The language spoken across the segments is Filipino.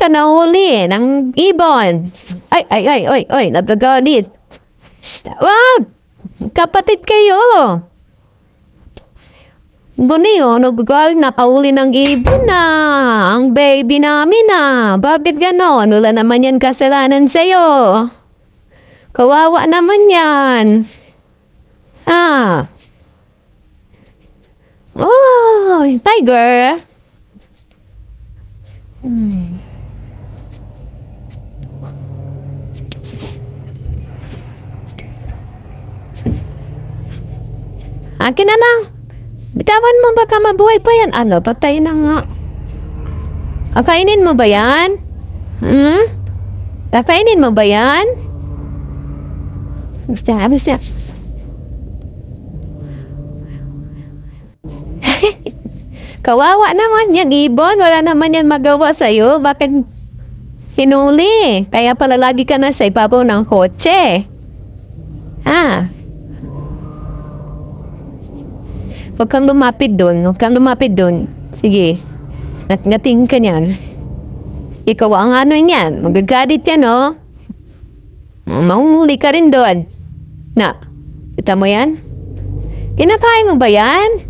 ka nahuli ng ibon. Ay, ay, ay, ay, ay, nagagalit. Shh, Wag! Kapatid kayo. Buni, oh, nagagalit, nakahuli ng ibon na. Ang baby namin na. Bakit ganon? Wala naman yan kasalanan sa'yo. Kawawa naman yan. Ah. Oh, tiger. Hmm. Akin na lang. Bitawan mo baka mabuhay pa yan. Ano, patay na nga. Kakainin mo ba yan? Hmm? Kakainin mo ba yan? Gusto niya, gusto niya. Kawawa naman yan, Ibon. Wala naman yan magawa sa'yo. Bakit hinuli? Kaya pala lagi ka na sa ibabaw ng kotse. Ha? Huwag kang lumapit doon. Huwag kang lumapit doon. Sige. Nat-ngating ka niyan. Ikaw ang ano niyan. Magagalit yan, oh. Mahumuli ka rin doon. Na, kita mo yan? Kinakain mo ba yan?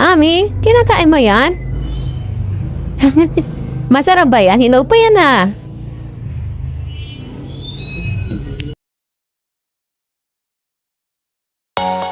Ami, kinakain mo yan? Masarap ba yan? Hilaw pa yan ah. you